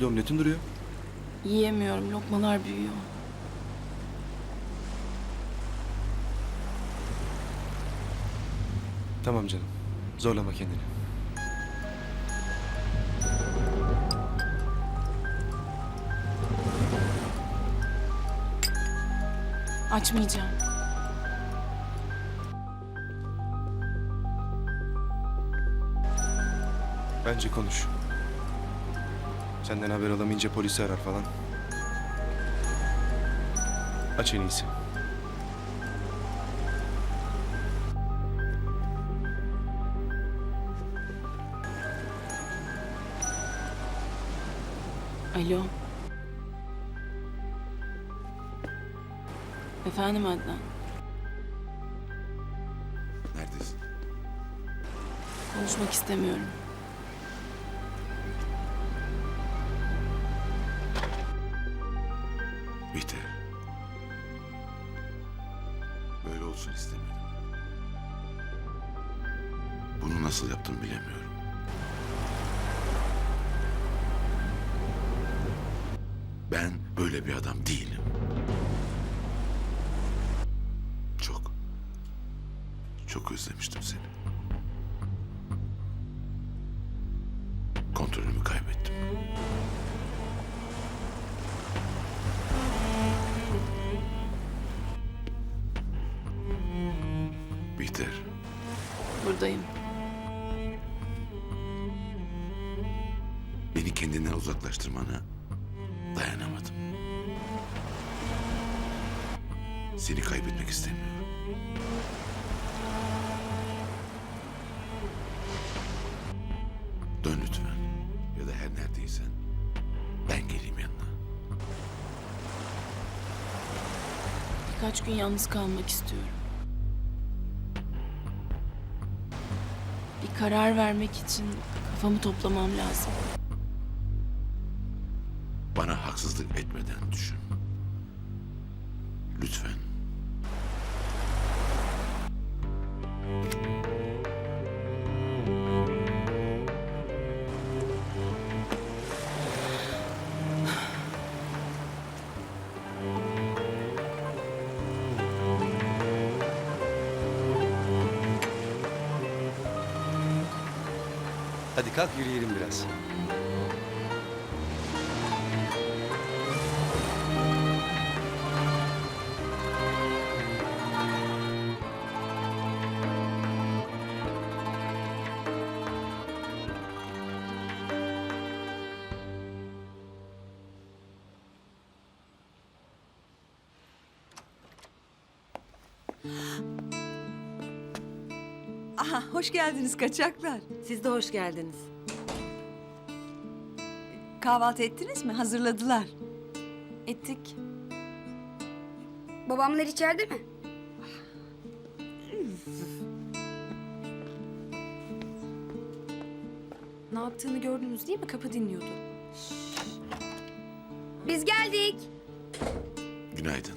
Hadi omletin duruyor. Yiyemiyorum. Lokmalar büyüyor. Tamam canım. Zorlama kendini. Açmayacağım. Bence konuş. Senden haber alamayınca polisi arar falan. Aç en iyisi. Alo. Efendim Adnan. Neredesin? Konuşmak istemiyorum. Biter. Böyle olsun istemedim. Bunu nasıl yaptım bilemiyorum. Ben böyle bir adam değilim. Çok, çok özlemiştim seni. Kontrolümü kaybettim. Bihter, Buradayım. beni kendinden uzaklaştırmana dayanamadım. Seni kaybetmek istemiyorum. Dön lütfen. Ya da her neredeysen ben geleyim yanına. Birkaç gün yalnız kalmak istiyorum. Karar vermek için kafamı toplamam lazım. Bana haksızlık etmeden düşün. Lütfen. Hadi kalk yürüyelim biraz. Aha, hoş geldiniz kaçaklar. Siz de hoş geldiniz. Kahvaltı ettiniz mi? Hazırladılar. Ettik. Babamlar içeride mi? Ne yaptığını gördünüz değil mi? Kapı dinliyordu. Biz geldik. Günaydın.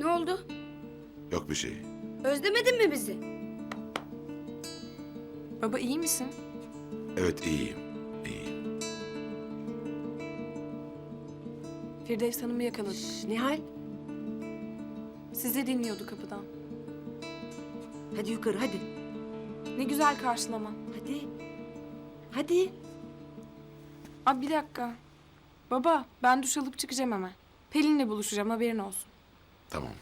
Ne oldu? Yok bir şey. Özlemedin mi bizi? Baba iyi misin? Evet iyiyim. İyiyim. Firdevs Hanım'ı yakaladık. Nihal, Sizi dinliyordu kapıdan. hadi yukarı hadi. Ne güzel karşılama. Hadi. Hadi. Abi bir dakika. Baba ben duş alıp çıkacağım hemen. Pelin'le buluşacağım haberin olsun. Tamam.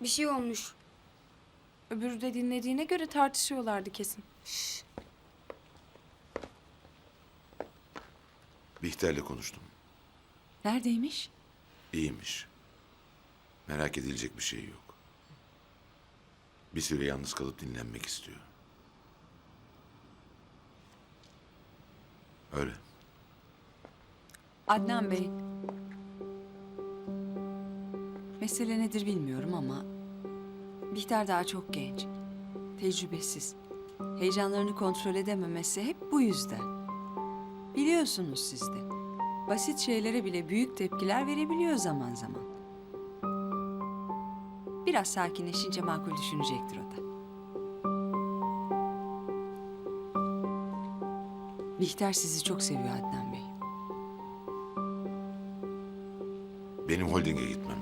Bir şey olmuş. Öbürü de dinlediğine göre tartışıyorlardı kesin. Bihter'le konuştum. Neredeymiş? İyiymiş. Merak edilecek bir şey yok. Bir süre yalnız kalıp dinlenmek istiyor. Öyle. Adnan Bey. Mesele nedir bilmiyorum ama... Bihter daha çok genç. Tecrübesiz. Heyecanlarını kontrol edememesi hep bu yüzden. Biliyorsunuz siz de. Basit şeylere bile büyük tepkiler verebiliyor zaman zaman. Biraz sakinleşince makul düşünecektir o da. Bihter sizi çok seviyor Adnan Bey. Benim holdinge gitmem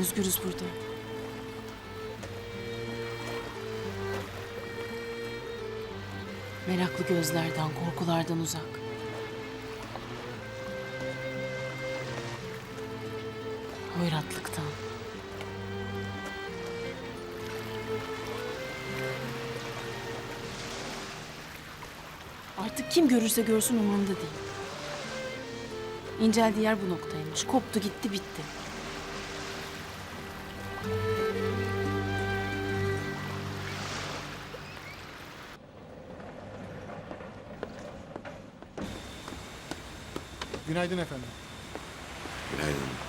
Özgürüz burada. Meraklı gözlerden, korkulardan uzak. Hoyratlıktan. Artık kim görürse görsün umurumda değil. İnceldiği yer bu noktaymış. Koptu gitti bitti. Günaydın efendim. Günaydın.